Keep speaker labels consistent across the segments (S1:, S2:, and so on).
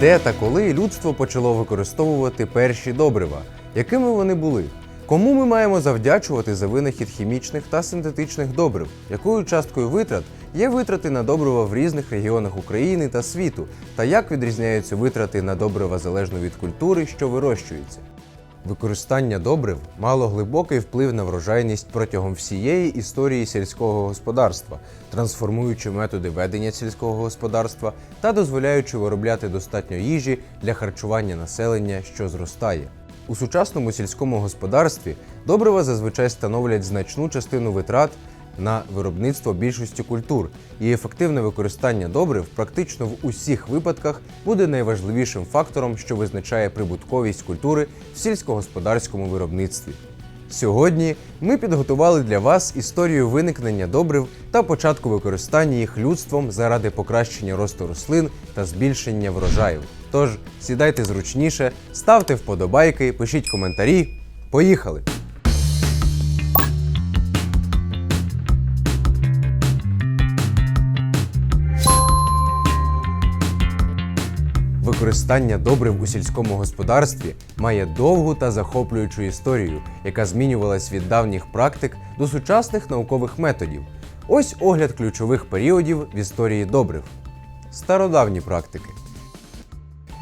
S1: Де та коли людство почало використовувати перші добрива? Якими вони були? Кому ми маємо завдячувати за винахід хімічних та синтетичних добрив? Якою часткою витрат є витрати на добрива в різних регіонах України та світу? Та як відрізняються витрати на добрива залежно від культури, що вирощується? Використання добрив мало глибокий вплив на врожайність протягом всієї історії сільського господарства, трансформуючи методи ведення сільського господарства та дозволяючи виробляти достатньо їжі для харчування населення, що зростає. У сучасному сільському господарстві добрива зазвичай становлять значну частину витрат на виробництво більшості культур, і ефективне використання добрив практично в усіх випадках буде найважливішим фактором, що визначає прибутковість культури в сільськогосподарському виробництві. Сьогодні ми підготували для вас історію виникнення добрив та початку використання їх людством заради покращення росту рослин та збільшення врожаю. Тож сідайте зручніше, ставте вподобайки, пишіть коментарі. Поїхали! Використання добрив у сільському господарстві має довгу та захоплюючу історію, яка змінювалась від давніх практик до сучасних наукових методів. Ось огляд ключових періодів в історії добрив. Стародавні практики.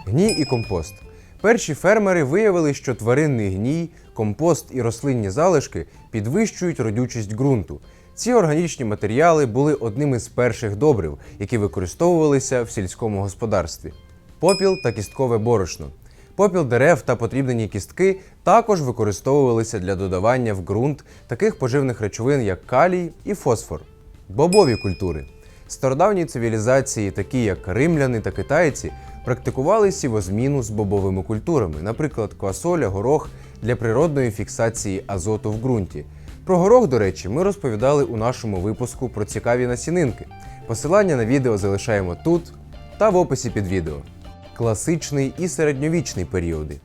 S1: Гній і компост. Перші фермери виявили, що тваринний гній, компост і рослинні залишки підвищують родючість ґрунту. Ці органічні матеріали були одним із перших добрив, які використовувалися в сільському господарстві. Попіл та кісткове борошно. Попіл дерев та потрібнені кістки також використовувалися для додавання в ґрунт таких поживних речовин, як калій і фосфор. Бобові культури. Стародавні цивілізації, такі як римляни та китайці, практикували сівозміну з бобовими культурами, наприклад, квасоля, горох для природної фіксації азоту в ґрунті. Про горох, до речі, ми розповідали у нашому випуску про цікаві насінинки. Посилання на відео залишаємо тут та в описі під відео. Класичний і середньовічний періоди.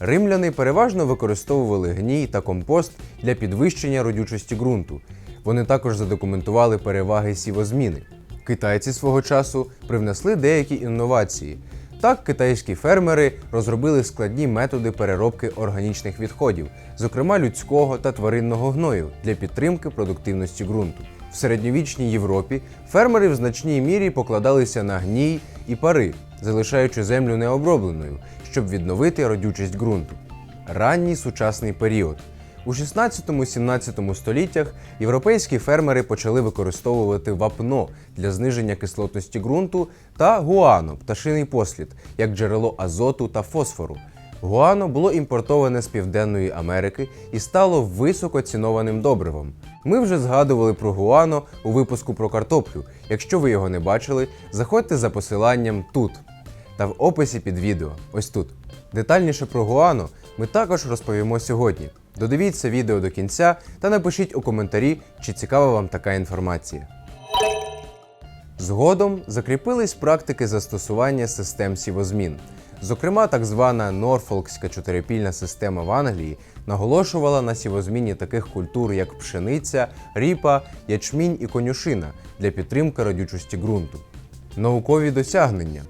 S1: Римляни переважно використовували гній та компост для підвищення родючості ґрунту. Вони також задокументували переваги сівозміни. Китайці свого часу привнесли деякі інновації. Так, китайські фермери розробили складні методи переробки органічних відходів, зокрема людського та тваринного гною, для підтримки продуктивності ґрунту. В середньовічній Європі фермери в значній мірі покладалися на гній і пари, залишаючи землю необробленою, щоб відновити родючість ґрунту. Ранній сучасний період. У 16-17 століттях європейські фермери почали використовувати вапно для зниження кислотності ґрунту та гуано пташиний послід як джерело азоту та фосфору. Гуано було імпортоване з Південної Америки і стало високоцінованим добривом. Ми вже згадували про гуано у випуску про картоплю. Якщо ви його не бачили, заходьте за посиланням тут та в описі під відео. Ось тут. Детальніше про гуано ми також розповімо сьогодні. Додивіться відео до кінця та напишіть у коментарі, чи цікава вам така інформація. Згодом закріпились практики застосування систем сівозмін. Зокрема, так звана Норфолкська чотирипільна система в Англії наголошувала на сівозміні таких культур, як пшениця, ріпа, ячмінь і конюшина для підтримки родючості ґрунту. Наукові досягнення.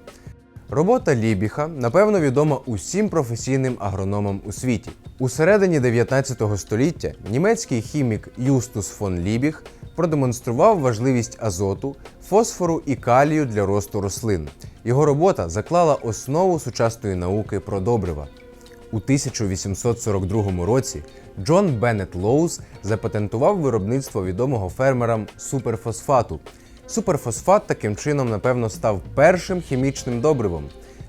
S1: Робота Лібіха, напевно, відома усім професійним агрономам у світі. У середині 19 століття німецький хімік Юстус фон Лібіх продемонстрував важливість азоту, фосфору і калію для росту рослин. Його робота заклала основу сучасної науки про добрива. У 1842 році Джон Беннет Лоуз запатентував виробництво відомого фермерам суперфосфату. Суперфосфат таким чином, напевно, став першим хімічним добривом.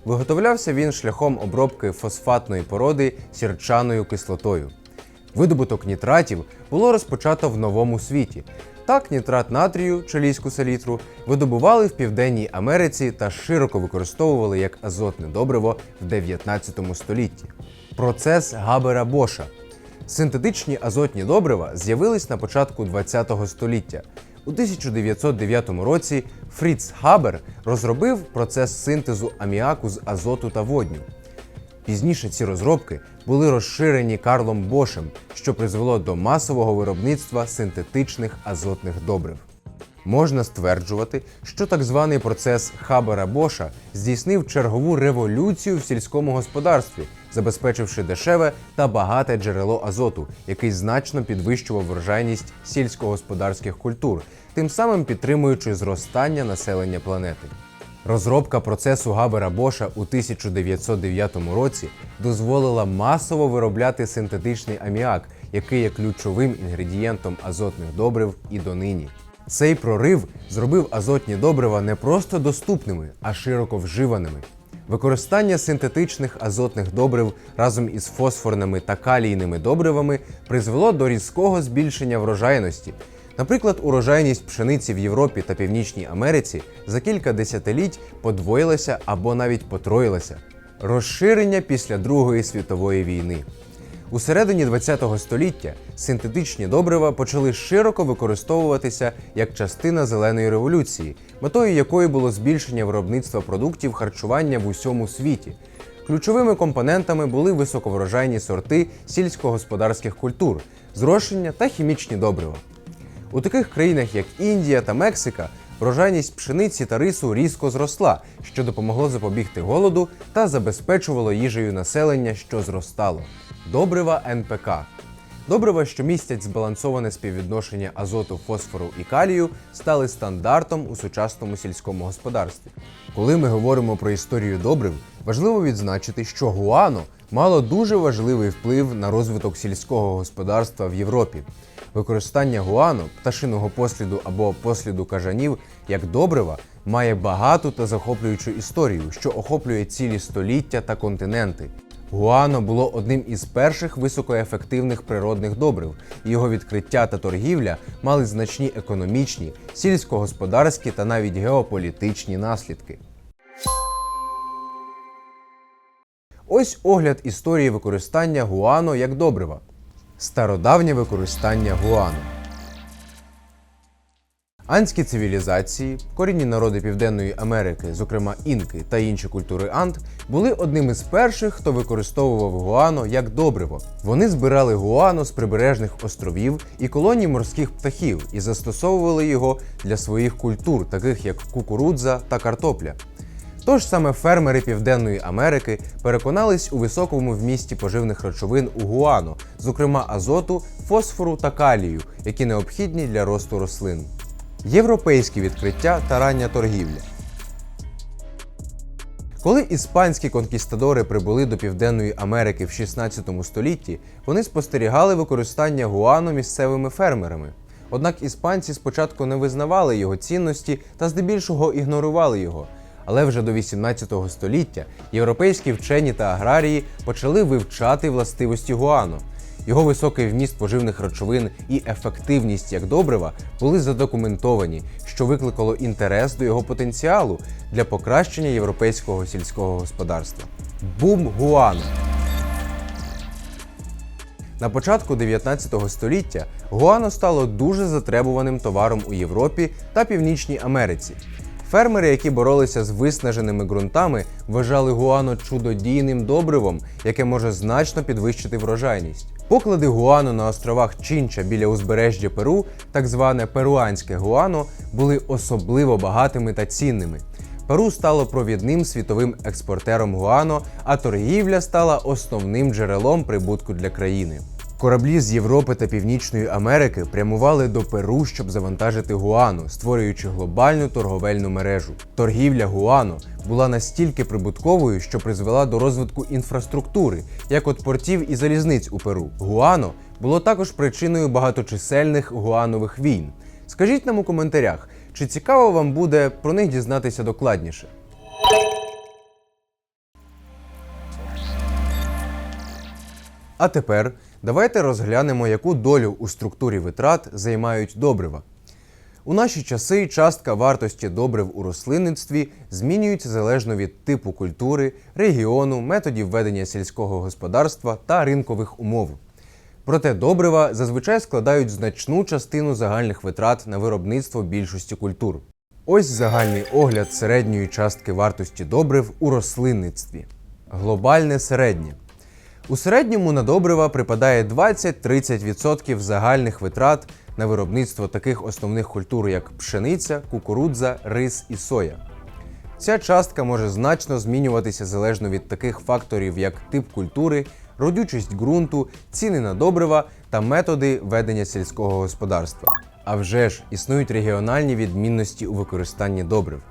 S1: Виготовлявся він шляхом обробки фосфатної породи сірчаною кислотою. Видобуток нітратів було розпочато в новому світі. Так, нітрат натрію, чилійську селітру, видобували в Південній Америці та широко використовували як азотне добриво в 19 столітті. Процес Габера Боша. Синтетичні азотні добрива з'явились на початку ХХ століття. У 1909 році Фріц Хабер розробив процес синтезу аміаку з азоту та водню. Пізніше ці розробки були розширені Карлом Бошем, що призвело до масового виробництва синтетичних азотних добрив. Можна стверджувати, що так званий процес Хабера Боша здійснив чергову революцію в сільському господарстві, забезпечивши дешеве та багате джерело азоту, який значно підвищував врожайність сільськогосподарських культур, тим самим підтримуючи зростання населення планети. Розробка процесу Габера Боша у 1909 році дозволила масово виробляти синтетичний аміак, який є ключовим інгредієнтом азотних добрив і донині. Цей прорив зробив азотні добрива не просто доступними, а широко вживаними. Використання синтетичних азотних добрив разом із фосфорними та калійними добривами призвело до різкого збільшення врожайності. Наприклад, урожайність пшениці в Європі та Північній Америці за кілька десятиліть подвоїлася або навіть потроїлася. Розширення після Другої світової війни. У середині ХХ століття синтетичні добрива почали широко використовуватися як частина зеленої революції, метою якої було збільшення виробництва продуктів харчування в усьому світі. Ключовими компонентами були високоврожайні сорти сільськогосподарських культур, зрошення та хімічні добрива. У таких країнах, як Індія та Мексика, врожайність пшениці та рису різко зросла, що допомогло запобігти голоду та забезпечувало їжею населення, що зростало. Добрива НПК. Добрива, що містять збалансоване співвідношення азоту, фосфору і калію, стали стандартом у сучасному сільському господарстві. Коли ми говоримо про історію добрив, важливо відзначити, що гуано мало дуже важливий вплив на розвиток сільського господарства в Європі. Використання гуано, пташиного посліду або посліду кажанів як добрива має багату та захоплюючу історію, що охоплює цілі століття та континенти. Гуано було одним із перших високоефективних природних добрив, і його відкриття та торгівля мали значні економічні, сільськогосподарські та навіть геополітичні наслідки. Ось огляд історії використання гуано як добрива. Стародавнє використання гуано. Андські цивілізації, корінні народи Південної Америки, зокрема інки та інші культури Анд, були одним із перших, хто використовував гуано як добриво. Вони збирали гуано з прибережних островів і колоній морських птахів і застосовували його для своїх культур, таких як кукурудза та картопля. Тож саме фермери Південної Америки переконались у високому вмісті поживних речовин у гуано, зокрема азоту, фосфору та калію, які необхідні для росту рослин. Європейські відкриття та рання торгівля. Коли іспанські конкістадори прибули до Південної Америки в 16 столітті, вони спостерігали використання гуано місцевими фермерами. Однак іспанці спочатку не визнавали його цінності та здебільшого ігнорували його. Але вже до 18 століття європейські вчені та аграрії почали вивчати властивості гуано. Його високий вміст поживних речовин і ефективність як добрива були задокументовані, що викликало інтерес до його потенціалу для покращення європейського сільського господарства. Бум гуано. На початку 19 століття гуано стало дуже затребуваним товаром у Європі та Північній Америці. Фермери, які боролися з виснаженими ґрунтами, вважали гуано чудодійним добривом, яке може значно підвищити врожайність. Поклади гуано на островах Чінча біля узбережжя Перу, так зване перуанське гуано, були особливо багатими та цінними. Перу стало провідним світовим експортером гуано, а торгівля стала основним джерелом прибутку для країни. Кораблі з Європи та Північної Америки прямували до Перу, щоб завантажити гуано, створюючи глобальну торговельну мережу. Торгівля гуано була настільки прибутковою, що призвела до розвитку інфраструктури, як от портів і залізниць у Перу. Гуано було також причиною багаточисельних гуанових війн. Скажіть нам у коментарях, чи цікаво вам буде про них дізнатися докладніше. А тепер давайте розглянемо, яку долю у структурі витрат займають добрива. У наші часи частка вартості добрив у рослинництві змінюється залежно від типу культури, регіону, методів ведення сільського господарства та ринкових умов. Проте добрива зазвичай складають значну частину загальних витрат на виробництво більшості культур. Ось загальний огляд середньої частки вартості добрив у рослинництві. Глобальне середнє. У середньому на добрива припадає 20-30% загальних витрат на виробництво таких основних культур, як пшениця, кукурудза, рис і соя. Ця частка може значно змінюватися залежно від таких факторів, як тип культури, родючість ґрунту, ціни на добрива та методи ведення сільського господарства. А вже ж існують регіональні відмінності у використанні добрив.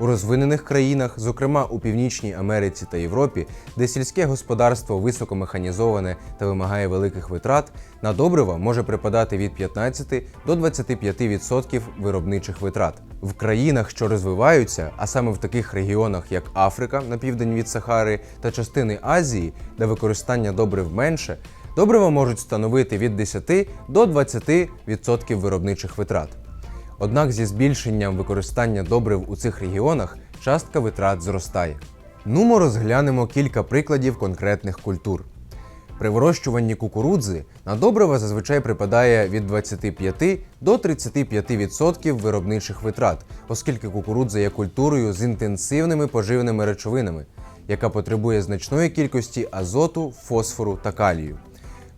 S1: У розвинених країнах, зокрема у Північній Америці та Європі, де сільське господарство високомеханізоване та вимагає великих витрат, на добрива може припадати від 15 до 25% виробничих витрат. В країнах, що розвиваються, а саме в таких регіонах, як Африка на південь від Сахари та частини Азії, де використання добрив менше, добрива можуть становити від 10 до 20% виробничих витрат. Однак зі збільшенням використання добрив у цих регіонах частка витрат зростає. Нумо розглянемо кілька прикладів конкретних культур. При вирощуванні кукурудзи на добрива зазвичай припадає від 25 до 35% виробничих витрат, оскільки кукурудза є культурою з інтенсивними поживними речовинами, яка потребує значної кількості азоту, фосфору та калію.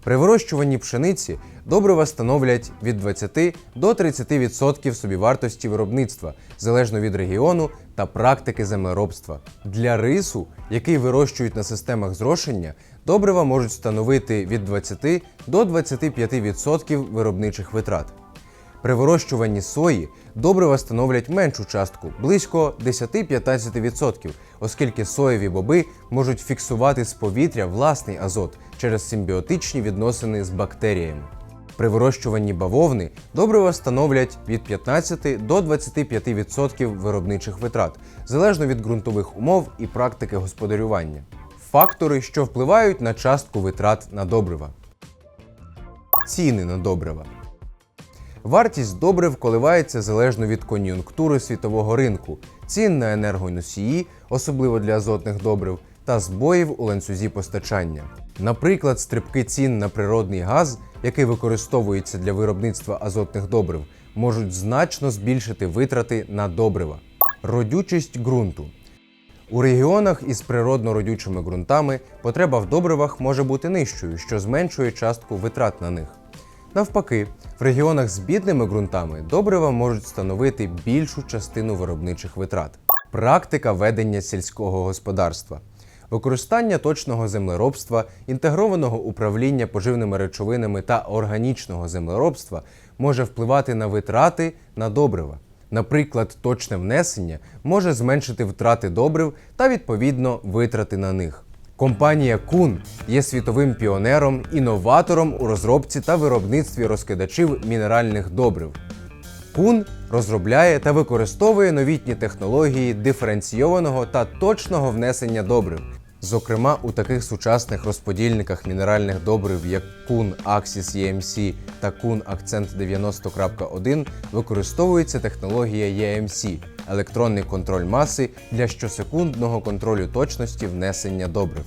S1: При вирощуванні пшениці добрива становлять від 20 до 30% собівартості виробництва, залежно від регіону та практики землеробства. Для рису, який вирощують на системах зрошення, добрива можуть становити від 20 до 25% виробничих витрат. При вирощуванні сої добрива становлять меншу частку близько 10-15%, оскільки соєві боби можуть фіксувати з повітря власний азот через симбіотичні відносини з бактеріями. При вирощуванні бавовни добрива становлять від 15 до 25% виробничих витрат, залежно від ґрунтових умов і практики господарювання. Фактори, що впливають на частку витрат на добрива. Ціни на добрива. Вартість добрив коливається залежно від кон'юнктури світового ринку, цін на енергоносії, особливо для азотних добрив, та збоїв у ланцюзі постачання. Наприклад, стрибки цін на природний газ, який використовується для виробництва азотних добрив, можуть значно збільшити витрати на добрива. Родючість ґрунту. У регіонах із природно родючими ґрунтами потреба в добривах може бути нижчою, що зменшує частку витрат на них. Навпаки, в регіонах з бідними ґрунтами добрива можуть становити більшу частину виробничих витрат. Практика ведення сільського господарства. Використання точного землеробства, інтегрованого управління поживними речовинами та органічного землеробства може впливати на витрати на добрива. Наприклад, точне внесення може зменшити втрати добрив та відповідно витрати на них. Компанія Кун є світовим піонером, інноватором у розробці та виробництві розкидачів мінеральних добрив. Кун розробляє та використовує новітні технології диференційованого та точного внесення добрив. Зокрема, у таких сучасних розподільниках мінеральних добрив, як Kun Axis EMC та Kun Accent 90.1, використовується технологія EMC – електронний контроль маси для щосекундного контролю точності внесення добрив.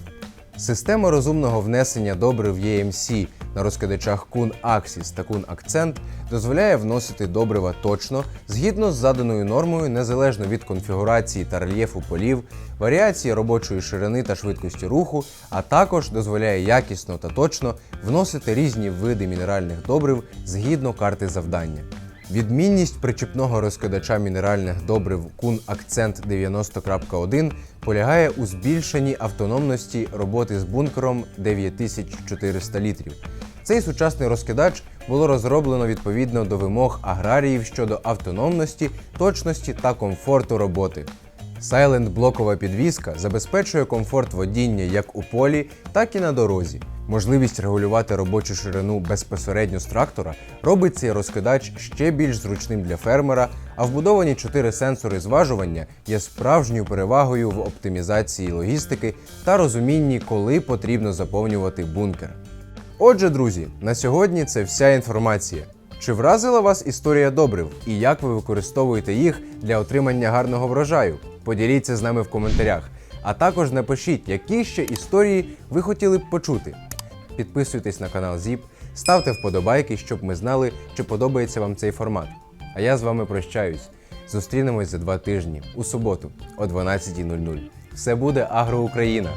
S1: Система розумного внесення добрив EMC на розкидачах Kun Axis та Kun Accent дозволяє вносити добрива точно згідно з заданою нормою незалежно від конфігурації та рельєфу полів, варіації робочої ширини та швидкості руху, а також дозволяє якісно та точно вносити різні види мінеральних добрив згідно карти завдання. Відмінність причіпного розкидача мінеральних добрив Kun Accent 90.1 полягає у збільшенні автономності роботи з бункером 9400 літрів. Цей сучасний розкидач було розроблено відповідно до вимог аграріїв щодо автономності, точності та комфорту роботи. Silent блокова підвізка забезпечує комфорт водіння як у полі, так і на дорозі. Можливість регулювати робочу ширину безпосередньо з трактора робить цей розкидач ще більш зручним для фермера, а вбудовані чотири сенсори зважування є справжньою перевагою в оптимізації логістики та розумінні, коли потрібно заповнювати бункер. Отже, друзі, на сьогодні це вся інформація. Чи вразила вас історія добрив і як ви використовуєте їх для отримання гарного врожаю? Поділіться з нами в коментарях. А також напишіть, які ще історії ви хотіли б почути. Підписуйтесь на канал ЗІП, ставте вподобайки, щоб ми знали, чи подобається вам цей формат. А я з вами прощаюсь. Зустрінемось за два тижні у суботу о 12.00. Все буде Агроукраїна!